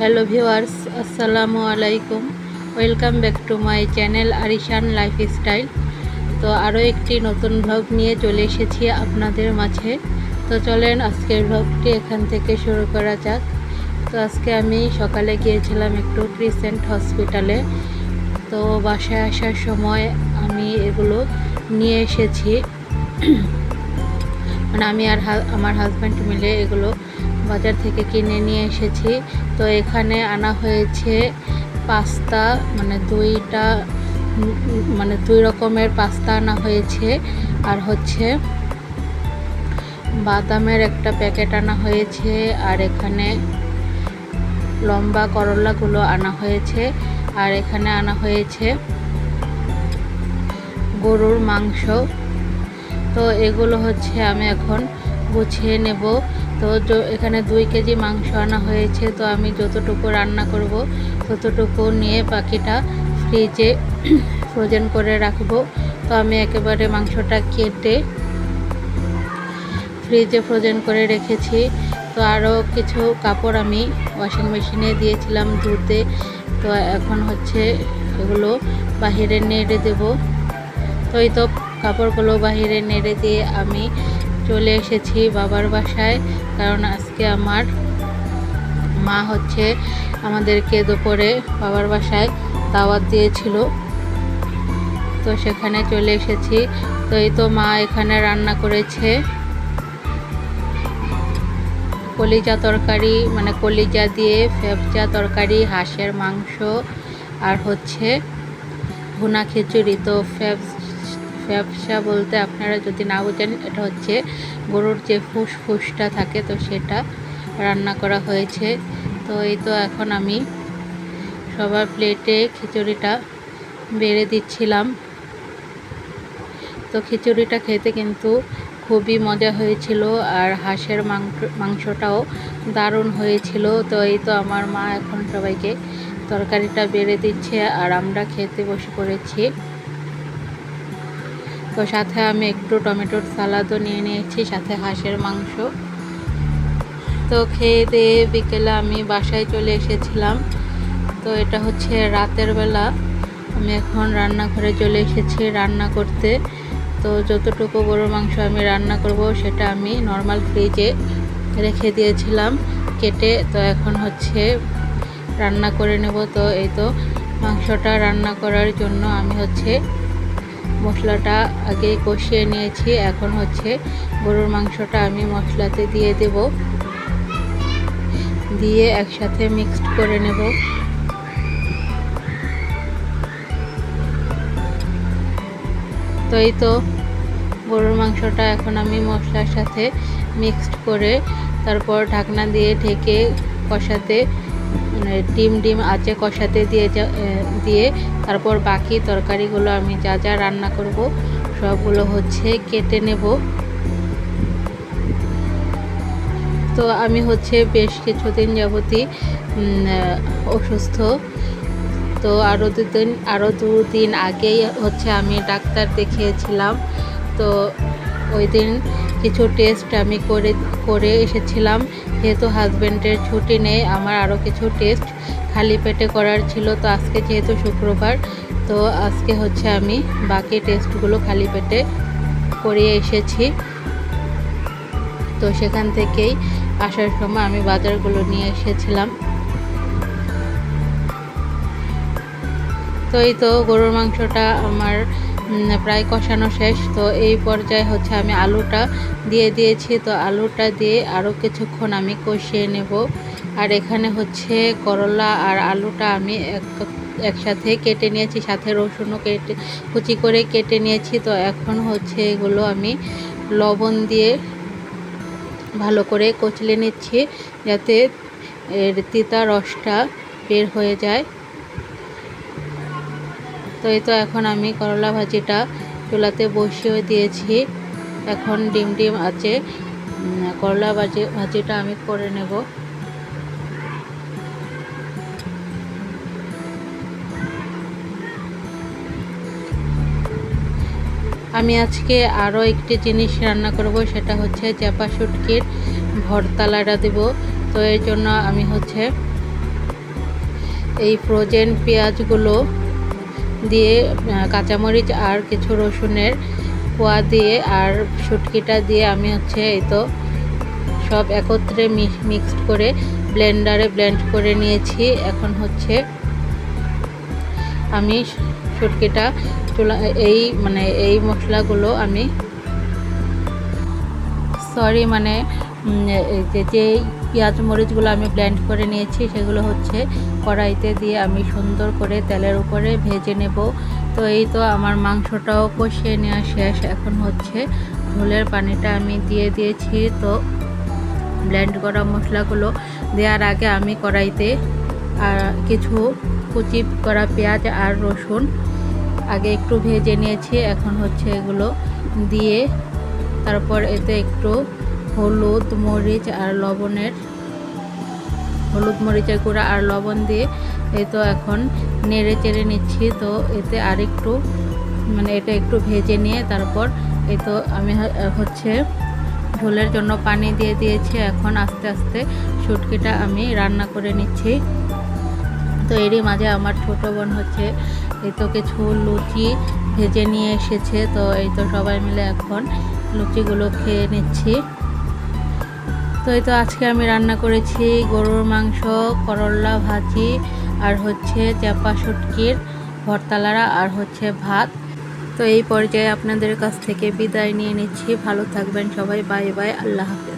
Hello viewers, আসসালামু আলাইকুম। Welcome back to my channel Arishan lifestyle তো আরও একটি নতুন ব্লগ নিয়ে চলে এসেছি আপনাদের মাঝে। তো চলেন আজকের ব্লগটি এখান থেকে শুরু করা যাক। তো আজকে আমি সকালে গিয়েছিলাম একটু ক্রিসেন্ট হসপিটালে তো বাসায় আসার সময় আমি এগুলো নিয়ে এসেছি। মানে আমি আর আমার হাজব্যান্ড মিলে এগুলো বাজার থেকে কিনে নিয়ে এসেছি। তো এখানে আনা হয়েছে পাস্তা মানে দুইটা মানে দুই রকমের পাস্তা আনা হয়েছে। আর হচ্ছে বাদামের একটা প্যাকেট আনা হয়েছে। আর এখানে লম্বা করলাগুলো আনা হয়েছে। আর এখানে আনা হয়েছে গরুর মাংস। তো এগুলো হচ্ছে আমি এখন গুছিয়ে নেব। তো এখানে দুই কেজি মাংস আনা হয়েছে, তো আমি যতটুকু রান্না করব ততটুকু নিয়ে পাখিটা ফ্রিজে ফ্রোজেন করে রাখব। তো আমি একেবারে মাংসটা কেটে ফ্রিজে ফ্রোজেন করে রেখেছি। তো আরও কিছু কাপড় আমি ওয়াশিং মেশিনে দিয়েছিলাম ধুতে। তো এখন হচ্ছে এগুলো বাহিরে নেড়ে দেবো। তো এই তো কাপড়গুলো বাহিরে নেড়ে দিয়ে আমি চলে এসেছি বাবার বাসায়। কারণ আজকে আমার মা হচ্ছে আমাদেরকে দুপুরে বাবার বাসায় দাওয়াত দিয়েছিল। তো সেখানে চলে এসেছি। তো এই তো মা এখানে রান্না করেছে। কলিজা তরকারি মানে কলিজা দিয়ে ফেপচা তরকারি, হাঁসের মাংস, আর হচ্ছে ভুনা খিচুড়ি। তো ফ্যাপস ফ্যাপসা বলতে আপনারা যদি না বোঝেন, এটা হচ্ছে গরুর যে ফুসফুসটা থাকে, তো সেটা রান্না করা হয়েছে। তো এই তো এখন আমি সবার প্লেটে খিচুড়িটা বেড়ে দিচ্ছিলাম। তো খিচুড়িটা খেতে কিন্তু খুবই মজা হয়েছিল আর হাঁসের মাংস, মাংসটাও দারুণ হয়েছিল। তো এই তো আমার মা এখন সবাইকে তরকারিটা বেড়ে দিচ্ছে আর আমরা খেতে বসে পড়েছি। তো সাথে আমি একটু টমেটোর সালাদও নিয়ে নিয়েছি, সাথে হাঁসের মাংস। তো খেয়ে দিয়ে বিকেলে আমি বাসায় চলে এসেছিলাম। তো এটা হচ্ছে রাতের বেলা। আমি এখন রান্নাঘরে চলে এসেছি রান্না করতে। তো যতটুকু গরুর মাংস আমি রান্না করব সেটা আমি নর্মাল ফ্রিজে রেখে দিয়েছিলাম, কেটে। তো এখন হচ্ছে রান্না করে নেব। তো এই তো মাংসটা রান্না করার জন্য আমি হচ্ছে মশলাটা আগে কষিয়ে নিয়েছি। এখন হচ্ছে গরুর মাংসটা আমি মশলাতে দিয়ে দেব। দিয়ে একসাথে মিক্সড করে নেব। তো এই তো গরুর মাংসটা এখন আমি মশলার সাথে মিক্সড করে তারপর ঢাকনা দিয়ে ঢেকে কষাতে ডিম ডিম আঁচে কষাতে দিয়ে দিয়ে তারপর বাকি তরকারিগুলো আমি যা যা রান্না করব, সবগুলো হচ্ছে কেটে নেব। তো আমি হচ্ছে বেশ কিছুদিন যাবতই অসুস্থ। তো আরও দুদিন আরও দুদিন আগেই হচ্ছে আমি ডাক্তার দেখিয়েছিলাম। তো ওই দিন কিছু টেস্ট আমি করে করে এসেছিলাম। যেহেতু হাজব্যান্ডের ছুটি নেই, আমার আরও কিছু টেস্ট খালি পেটে করার ছিল। তো আজকে যেহেতু শুক্রবার, তো আজকে হচ্ছে আমি বাকি টেস্টগুলো খালি পেটে করিয়ে এসেছি। তো সেখান থেকেই আসার সময় আমি বাজারগুলো নিয়ে এসেছিলাম। তো এই তো গরুর মাংসটা আমার প্রায় কষানো শেষ। তো এই পর্যায়ে হচ্ছে আমি আলুটা দিয়ে দিয়েছি। তো আলুটা দিয়ে আরও কিছুক্ষণ আমি কষিয়ে নেব। আর এখানে হচ্ছে করলা আর আলুটা আমি এক একসাথে কেটে নিয়েছি। সাথে রসুনও কেটে, কুচি করে কেটে নিয়েছি। তো এখন হচ্ছে এগুলো আমি লবণ দিয়ে ভালো করে কচলে নিচ্ছি। যাতে এর তিতা রসটা বের হয়ে যায়। তো এই তো এখন আমি করলা ভাজিটা চুলাতে বসিয়ে দিয়েছি। এখন ডিম ডিম আছে। করলা ভাজি, ভাজিটা আমি করে নেব। আমি আজকে আরও একটি জিনিস রান্না করব, সেটা হচ্ছে চাপা শুটকির ভরতালাটা দেব। তো এর জন্য আমি হচ্ছে এই ফ্রোজেন পেঁয়াজগুলো দিয়ে কাঁচামরিচ আর কিছু রসুনের কোয়া দিয়ে আর শুটকিটা দিয়ে আমি হচ্ছে এই তো সব একত্রে মিক্সড করে ব্লেন্ডারে ব্লেন্ড করে নিয়েছি। এখন হচ্ছে আমি শুটকিটা চুলা, এই মানে এই মশলাগুলো আমি, সরি মানে যে পেঁয়াজ মরিচগুলো আমি ব্লেন্ড করে নিয়েছি, সেগুলো হচ্ছে কড়াইতে দিয়ে আমি সুন্দর করে তেলের উপরে ভেজে নেব। তো এই তো আমার মাংসটাও কষিয়ে নেওয়া শেষ, এখন হচ্ছে ঝোলের পানিটা আমি দিয়ে দিয়েছি। তো ব্লেন্ড করা মশলাগুলো দেওয়ার আগে আমি কড়াইতে কিছু কুচি করা পেঁয়াজ আর রসুন আগে একটু ভেজে নিয়েছি, এখন হচ্ছে এগুলো দিয়ে তারপর এতে একটু হলুদ মরিচ আর লবণের হলুদ মরিচের গুঁড়া আর লবণ দিয়ে এই তো এখন নেড়ে চেড়ে নিচ্ছি। তো এতে আরেকটু মানে এটা একটু ভেজে নিয়ে তারপর এই তো আমি হচ্ছে ঝোলের জন্য পানি দিয়ে দিয়েছি। এখন আস্তে আস্তে শুটকিটা আমি রান্না করে নিচ্ছি। তো এরই মাঝে আমার ছোট বোন হচ্ছে এই তো কিছু লুচি ভেজে নিয়ে এসেছে। তো এই তো সবাই মিলে এখন লুচিগুলো খেয়ে নিচ্ছি। তো এই তো আজকে আমি রান্না করেছি গরুর মাংস করল্লা ভাজি, আর হচ্ছে চাপা শুটকির ভর্তালারা, আর হচ্ছে ভাত। তো এই পর্যায়ে আপনাদের কাছ থেকে বিদায় নিয়ে নিচ্ছি। ভালো থাকবেন সবাই। Bye bye. আল্লাহ হাফেজ।